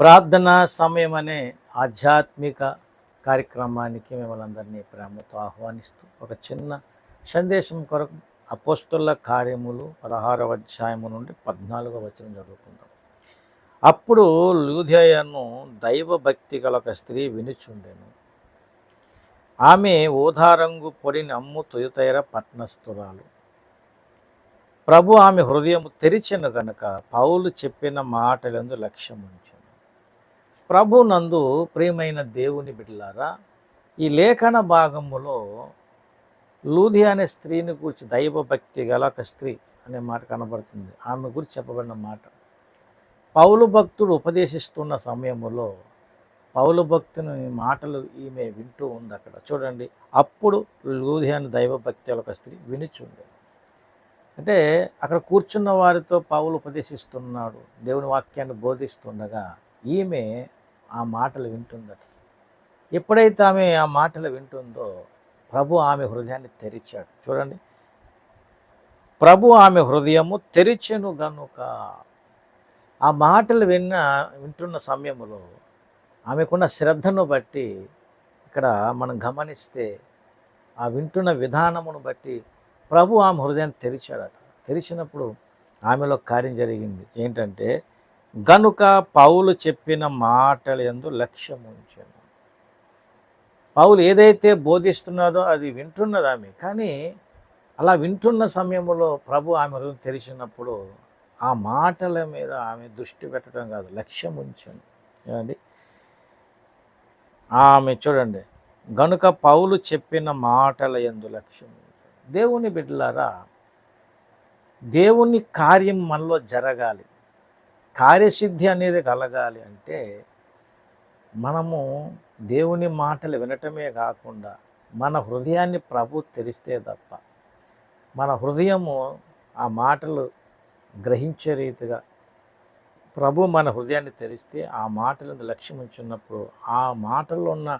ప్రార్థనా సమయం అనే ఆధ్యాత్మిక కార్యక్రమానికి మిమ్మల్ని అందరినీ ప్రేమతో ఆహ్వానిస్తూ ఒక చిన్న సందేశం కొరకు అపోస్తుల కార్యములు పదహారవ అధ్యాయము నుండి పద్నాలుగవ వచనం చదువుకుందాం. అప్పుడు లూధియను దైవభక్తి గల ఒక స్త్రీ వినుచుండెను. ఆమె ఊదారంగు పొడిని అమ్ము తొయుతైర పట్నస్తురాలు ప్రభు ఆమె హృదయం తెరిచిన గనుక పౌలు చెప్పిన మాటలందు లక్ష్యం ఉంచారు ప్రభు నందు ప్రియమైన దేవుని బిడ్డలారా ఈ లేఖన భాగములో లూధి అనే స్త్రీని గురించి దైవభక్తి గల ఒక స్త్రీ అనే మాట కనబడుతుంది. ఆమె గురించి చెప్పబడిన మాట. పౌలు భక్తుడు ఉపదేశిస్తున్న సమయంలో పౌలు భక్తుని మాటలు ఈమె వింటూ ఉంది అక్కడ. చూడండి అప్పుడు లూధి అనే దైవభక్తి గల ఒక స్త్రీ వినుచుండే అంటే అక్కడ కూర్చున్న వారితో పౌలు ఉపదేశిస్తున్నాడు దేవుని వాక్యాన్ని బోధిస్తుండగా ఈమె ఆ మాటలు వింటుందట. ఎప్పుడైతే ఆమె ఆ మాటలు వింటుందో ప్రభు ఆమె హృదయాన్ని తెరిచాడు. చూడండి. ప్రభు ఆమె హృదయము తెరిచెను గనుక. ఆ మాటలు విన్న వింటున్న సమయంలో ఆమెకున్న శ్రద్ధను బట్టి ఇక్కడ మనం గమనిస్తే ఆ వింటున్న విధానమును బట్టి ప్రభు ఆమె హృదయాన్ని తెరిచాడట. తెరిచినప్పుడు ఆమెలో కార్యం జరిగింది. ఏంటంటే గనుక పౌలు చెప్పిన మాటల ఎందు లక్ష్యం ఉంచాను పౌలు ఏదైతే బోధిస్తున్నదో అది వింటున్నది ఆమె? కానీ అలా వింటున్న సమయంలో ప్రభు ఆమె హృదయం తెరిచినప్పుడు ఆ మాటల మీద ఆమె దృష్టి పెట్టడం కాదు లక్ష్యం ఉంచాను ఏమండి? ఆమె చూడండి గనుక పౌలు చెప్పిన మాటల ఎందు లక్ష్యం దేవుని బిడ్డలారా దేవుని కార్యం మనలో జరగాలి. కార్యసిద్ధి అనేది కలగాలి అంటే మనము దేవుని మాటలు వినటమే కాకుండా మన హృదయాన్ని ప్రభు తెరిస్తే తప్ప మన హృదయము ఆ మాటలు గ్రహించే రీతిగా ప్రభు మన హృదయాన్ని తెరిస్తే ఆ మాటలను లక్ష్యం ఉంచున్నప్పుడు ఆ మాటల్లో ఉన్న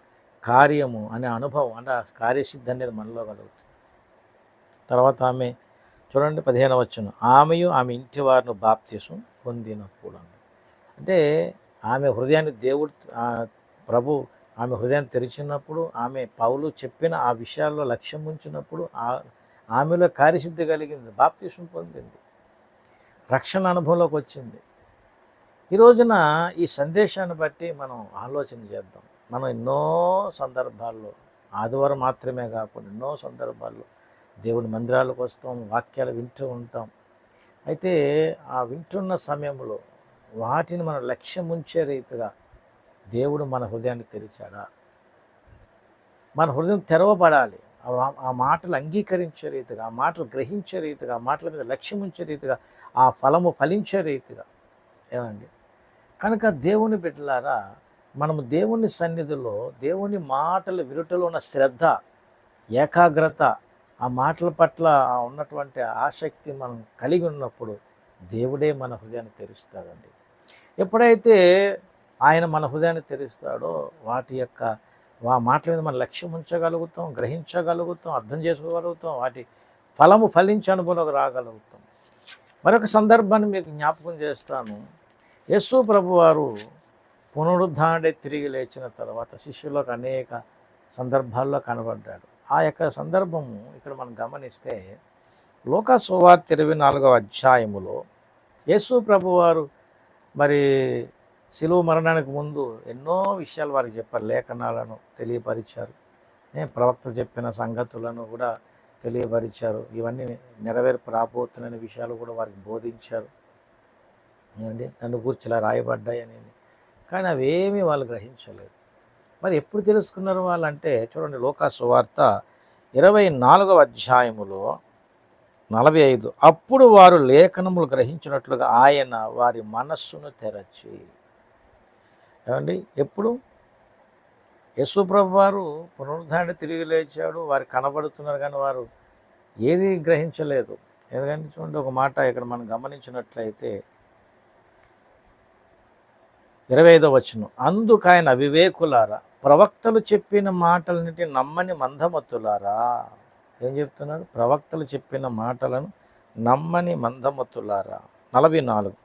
కార్యము అనే అనుభవం అంటే ఆ కార్యసిద్ధి అనేది మనలో కలుగుతుంది. తర్వాత ఆమె చూడండి పదిహేను వచ్చును ఆమెయు ఆమె ఇంటి వారిని బాప్తీసం పొందినప్పుడు అంటే ఆమె హృదయాన్ని దేవుడు ప్రభు ఆమె హృదయాన్ని తెరిచినప్పుడు ఆమె పౌలు చెప్పిన ఆ విషయాల్లో లక్ష్యం ఉంచినప్పుడు ఆమెలో కార్యసిద్ధి కలిగింది బాప్తీసం పొందింది. రక్షణ అనుభవంలోకి వచ్చింది. ఈ రోజున ఈ సందేశాన్ని బట్టి మనం ఆలోచన చేద్దాం. మనం ఎన్నో సందర్భాల్లో ఆదివారం మాత్రమే కాకుండా ఎన్నో సందర్భాల్లో దేవుని మందిరాలకు వస్తాం వాక్యాలు వింటూ ఉంటాం. అయితే ఆ వింటున్న సమయంలో వాటిని మనం లక్ష్యం ఉంచే రీతిగా దేవుడు మన హృదయాన్ని తెరిచాడా? మన హృదయం తెరవబడాలి. ఆ ఆ మాటలు అంగీకరించే రీతిగా ఆ మాటలు గ్రహించే రీతిగా ఆ మాటల మీద లక్ష్యం ఉంచే రీతిగా ఆ ఫలము ఫలించే రీతిగా. ఏమండి? కనుక దేవుని బిడ్డలారా మనము దేవుని సన్నిధిలో దేవుని మాటలు విరుటలో ఉన్న శ్రద్ధ ఏకాగ్రత ఆ మాటల పట్ల ఉన్నటువంటి ఆసక్తి మనం కలిగి ఉన్నప్పుడు దేవుడే మన హృదయాన్ని తెరుస్తాడండి. ఎప్పుడైతే ఆయన మన హృదయాన్ని తెరుస్తాడో వాటి యొక్క ఆ మాటల మీద మనం లక్ష్యం ఉంచగలుగుతాం గ్రహించగలుగుతాం అర్థం చేసుకోగలుగుతాం వాటి ఫలము ఫలించే అనుభవంలోకి రాగలుగుతాం. మరొక సందర్భాన్ని మీకు జ్ఞాపకం చేస్తాను. యేసు ప్రభు వారు తిరిగి లేచిన తర్వాత శిష్యులకు అనేక సందర్భాల్లో కనబడ్డాడు. ఆ యొక్క సందర్భము ఇక్కడ మనం గమనిస్తే లోకసువార్త ఇరవై నాలుగవ అధ్యాయములో యేసు ప్రభు వారు మరి శిలువ మరణానికి ముందు ఎన్నో విషయాలు వారికి చెప్పారు లేఖనాలను తెలియపరిచారు. ప్రవక్త చెప్పిన సంగతులను కూడా తెలియపరిచారు. ఇవన్నీ నెరవేర్పు రాబోతున్న విషయాలు కూడా వారికి బోధించారు. ఏమండి? నన్ను కూర్చిలా రాయబడ్డాయి అనేది కానీ అవేమీ వాళ్ళు గ్రహించలేదు. మరి ఎప్పుడు తెలుసుకున్నారు వాళ్ళంటే చూడండి లోకా సువార్త ఇరవై నాలుగవ అధ్యాయములో నలభై ఐదు. అప్పుడు వారు లేఖనములు గ్రహించినట్లుగా ఆయన వారి మనస్సును తెరచి. ఏమండి? ఎప్పుడు? యశుప్రభు వారు పునరుద్ధరణ తిరిగి లేచాడు వారు కనబడుతున్నారు కానీ వారు ఏది గ్రహించలేదు. ఎందుకంటే చూడండి ఒక మాట ఇక్కడ మనం గమనించినట్లయితే ఇరవై ఐదో వచ్చిన అందుకు ఆయన అవివేకులారా ప్రవక్తలు చెప్పిన మాటలన్నిటి నమ్మని మందమతులారా ఏం చెప్తున్నాడు ప్రవక్తలు చెప్పిన మాటలను నమ్మని మందమతులారా నలభై నాలుగు.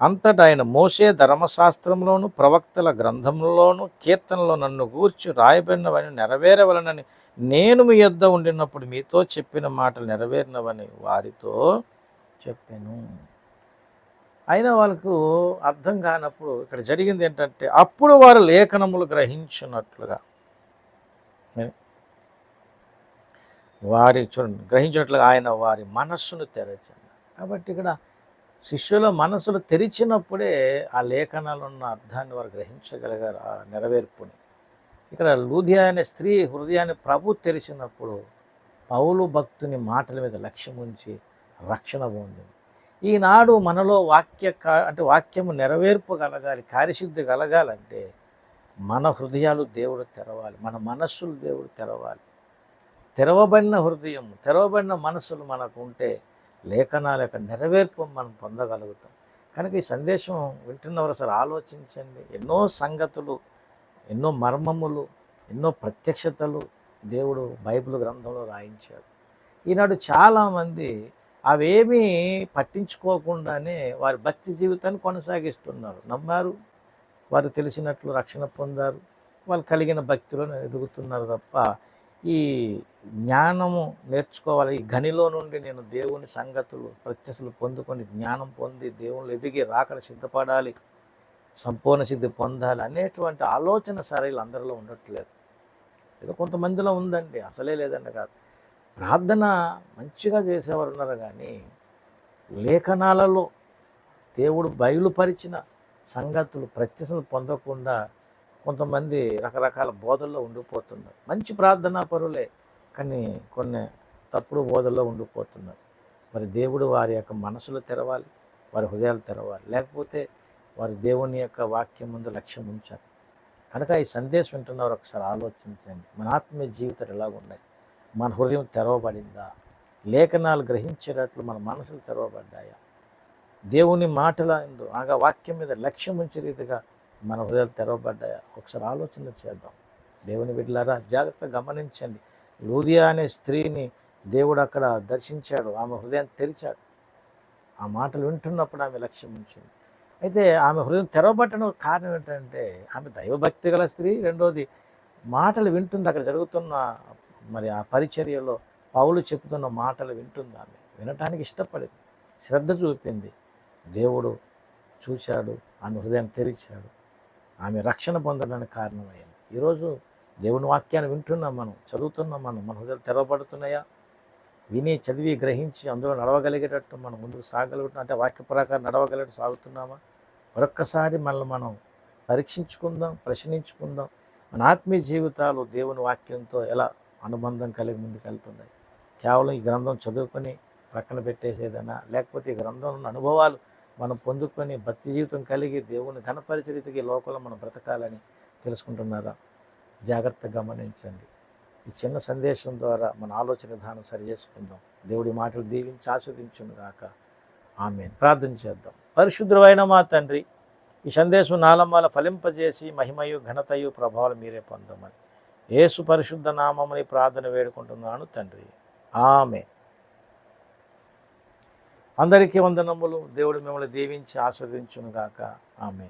అంతటా ఆయన మోసే ధర్మశాస్త్రంలోను ప్రవక్తల గ్రంథంలోను కీర్తనలో నన్ను గూర్చి రాయబడినవని నెరవేరవలనని నేను మీ యొద్ద ఉండినప్పుడు మీతో చెప్పిన మాటలు నెరవేరినవని వారితో చెప్పాను. అయినా వాళ్ళకు అర్థం కానప్పుడు ఇక్కడ జరిగింది ఏంటంటే అప్పుడు వారు లేఖనములు గ్రహించినట్లుగా. వారి చూడండి గ్రహించినట్లుగా ఆయన వారి మనస్సును తెరచండి. కాబట్టి ఇక్కడ శిష్యుల మనసులు తెరిచినప్పుడే ఆ లేఖనాలు ఉన్న అర్థాన్ని వారు గ్రహించగలిగారు ఆ నెరవేర్పుని. ఇక్కడ లూధియా అనే స్త్రీ హృదయాన్ని ప్రభు తెరిచినప్పుడు పౌలు భక్తుని మాటల మీద లక్ష్యం ఉంచి రక్షణ పొందింది. ఈనాడు మనలో వాక్య అంటే వాక్యము నెరవేర్పు కలగాలి కార్యసిద్ధి కలగాలంటే మన హృదయాలు దేవుడు తెరవాలి మన మనస్సులు దేవుడు తెరవాలి. తెరవబడిన హృదయం తెరవబడిన మనస్సులు మనకు ఉంటే లేఖనాల యొక్క నెరవేర్పు మనం పొందగలుగుతాం. కనుక ఈ సందేశం వింటున్నవారు అసలు ఆలోచించండి. ఎన్నో సంగతులు ఎన్నో మర్మములు ఎన్నో ప్రత్యక్షతలు దేవుడు బైబిల్ గ్రంథంలో రాయించాడు. ఈనాడు చాలామంది అవేమీ పట్టించుకోకుండానే వారి భక్తి జీవితాన్ని కొనసాగిస్తున్నారు. నమ్మారు. వారు తెలిసినట్లు రక్షణ పొందారు. వాళ్ళు కలిగిన భక్తులను ఎదుగుతున్నారు తప్ప ఈ జ్ఞానము నేర్చుకోవాలి. ఈ గనిలో నుండి నేను దేవుని సంగతులు ప్రత్యక్షలు పొందుకొని జ్ఞానం పొంది దేవుళ్ళు ఎదిగి రాకడ సిద్ధపడాలి సంపూర్ణ సిద్ధి పొందాలి అనేటువంటి ఆలోచన సరైలు అందరిలో ఉండట్లేదు. ఏదో కొంతమందిలో ఉందండి. అసలే లేదండి కాదు. ప్రార్థన మంచిగా చేసేవారు ఉన్నారు కానీ లేఖనాలలో దేవుడు బయలుపరిచిన సంగతులు ప్రత్యసలు పొందకుండా కొంతమంది రకరకాల బోధల్లో ఉండిపోతున్నారు. మంచి ప్రార్థనా పరులే కానీ కొన్ని తప్పుడు బోధల్లో ఉండిపోతున్నారు. మరి దేవుడు వారి యొక్క మనసులు తెరవాలి వారి హృదయాలు తెరవాలి. లేకపోతే వారి దేవుని యొక్క వాక్యం ముందు లక్ష్యం ఉంచాలి. కనుక ఈ సందేశం వింటున్నవారు ఒకసారి ఆలోచించండి. మన ఆత్మీయ జీవితాలు ఎలా ఉన్నాయి మన హృదయం తెరవబడిందా? లేఖనాలు గ్రహించేటట్లు మన మనసులు తెరవబడ్డాయా? దేవుని మాటల ఎందు అనగా వాక్యం మీద లక్ష్యం ఉంచే రీతిగా మన హృదయాలు తెరవబడ్డాయా? ఒకసారి ఆలోచన చేద్దాం. దేవుని బిడ్డలారా జాగ్రత్తగా గమనించండి. లూదియా అనే స్త్రీని దేవుడు అక్కడ దర్శించాడు. ఆమె హృదయాన్ని తెరిచాడు. ఆ మాటలు వింటున్నప్పుడు ఆమె లక్ష్యం ఉంచింది. అయితే ఆమె హృదయం తెరవబట్టడం కారణం ఏంటంటే ఆమె దైవభక్తి గల స్త్రీ. రెండోది మాటలు వింటుంది. అక్కడ జరుగుతున్న మరి ఆ పరిచర్యలో పౌలు చెబుతున్న మాటలు వింటుంది ఆమె? వినటానికి ఇష్టపడింది. శ్రద్ధ చూపింది. దేవుడు చూశాడు ఆమె హృదయం తెరిచాడు. ఆమె రక్షణ పొందడానికి కారణమైంది. ఈరోజు దేవుని వాక్యాన్ని వింటున్నాం మనం చదువుతున్నాం మనం. మన హృదయాలు తెరవబడుతున్నాయా? విని చదివి గ్రహించి అందులో నడవగలిగేటట్టు మనం ముందుకు సాగలుగుతున్నాం. అంటే వాక్య ప్రకారం నడవగలిగేట్టు సాగుతున్నామా? మరొక్కసారి మనల్ని మనం పరీక్షించుకుందాం ప్రశ్నించుకుందాం. మన ఆత్మీయ జీవితాలు దేవుని వాక్యంతో ఎలా అనుబంధం కలిగి ముందుకెళ్తున్నాయి. కేవలం ఈ గ్రంథం చదువుకొని ప్రక్కన పెట్టేసేదనా లేకపోతే ఈ గ్రంథం ఉన్న అనుభవాలు మనం పొందుకొని భక్తి జీవితం కలిగి దేవుని ఘనపరిచరితకి లోకంలో మనం బ్రతకాలని తెలుసుకుంటున్నారా? జాగ్రత్తగా గమనించండి. ఈ చిన్న సందేశం ద్వారా మన ఆలోచన విధానం సరి చేసుకుందాం. దేవుడి మాటలు దీవించి ఆస్వాదించును గాక. ఆమె ప్రార్థన చేద్దాం. పరిశుద్ధమైన మా తండ్రి ఈ సందేశం నాలమ్మాల ఫలింపజేసి మహిమయు ఘనతయు ప్రభావాలు మీరే పొందమని. యేసు పరిశుద్ధ నామమని ప్రార్థన వేడుకుంటున్నాను తండ్రి. ఆమె. అందరికీ వందనములు. దేవుడు మిమ్మల్ని దీవించి ఆస్వాదించును గాక ఆమె.